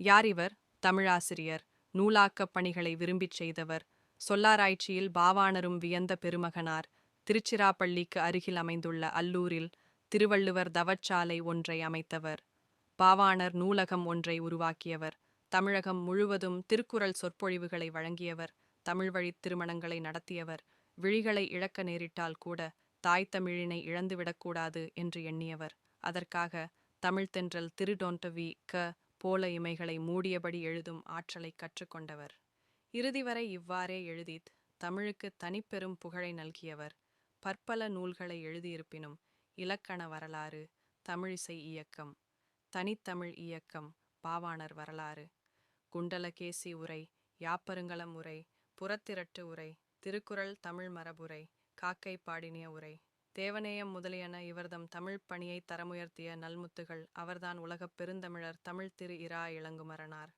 யார் இவர்? தமிழாசிரியர் நூலாக்கப் பணிகளை விரும்பிச் செய்தவர் சொல்லாராய்ச்சியில் பாவாணரும் வியந்த பெருமகனார் திருச்சிராப்பள்ளிக்கு அருகில் அமைந்துள்ள அல்லூரில் திருவள்ளுவர் தவச்சாலை ஒன்றை அமைத்தவர். பாவாணர் நூலகம் ஒன்றை உருவாக்கியவர். தமிழகம் முழுவதும் திருக்குறள் சொற்பொழிவுகளை வழங்கியவர். தமிழ் வழித் திருமணங்களை நடத்தியவர். விழிகளை இழக்க நேரிட்டால் கூட தாய் தமிழினை இழந்துவிடக்கூடாது என்று எண்ணியவர். அதற்காக தமிழ்தென்றல் தென்றல் திருடொண்டவி க. போல இமைகளை மூடியபடி எழுதும் ஆற்றலை கற்றுக்கொண்டவர். இறுதி வரை இவ்வாறே எழுதித் தமிழுக்கு தனிப்பெரும் புகழை நல்கியவர். பற்பல நூல்களை எழுதியிருப்பினும் இலக்கண வரலாறு தமிழிசை இயக்கம் தனித்தமிழ் இயக்கம் பாவாணர் வரலாறு குண்டலகேசி உரை யாப்பருங்கலம் உரை புறத்திரட்டு உரை திருக்குறள் தமிழ் மரபுரை காக்கை பாடினிய உரை தேவநேயம் முதலியன இவர்தம் தமிழ் பணியை தரமுயர்த்திய நல்முத்துகள் அவர்தான் உலகப் பெருந்தமிழர் தமிழ் திரு இரா இளங்குமரனார்.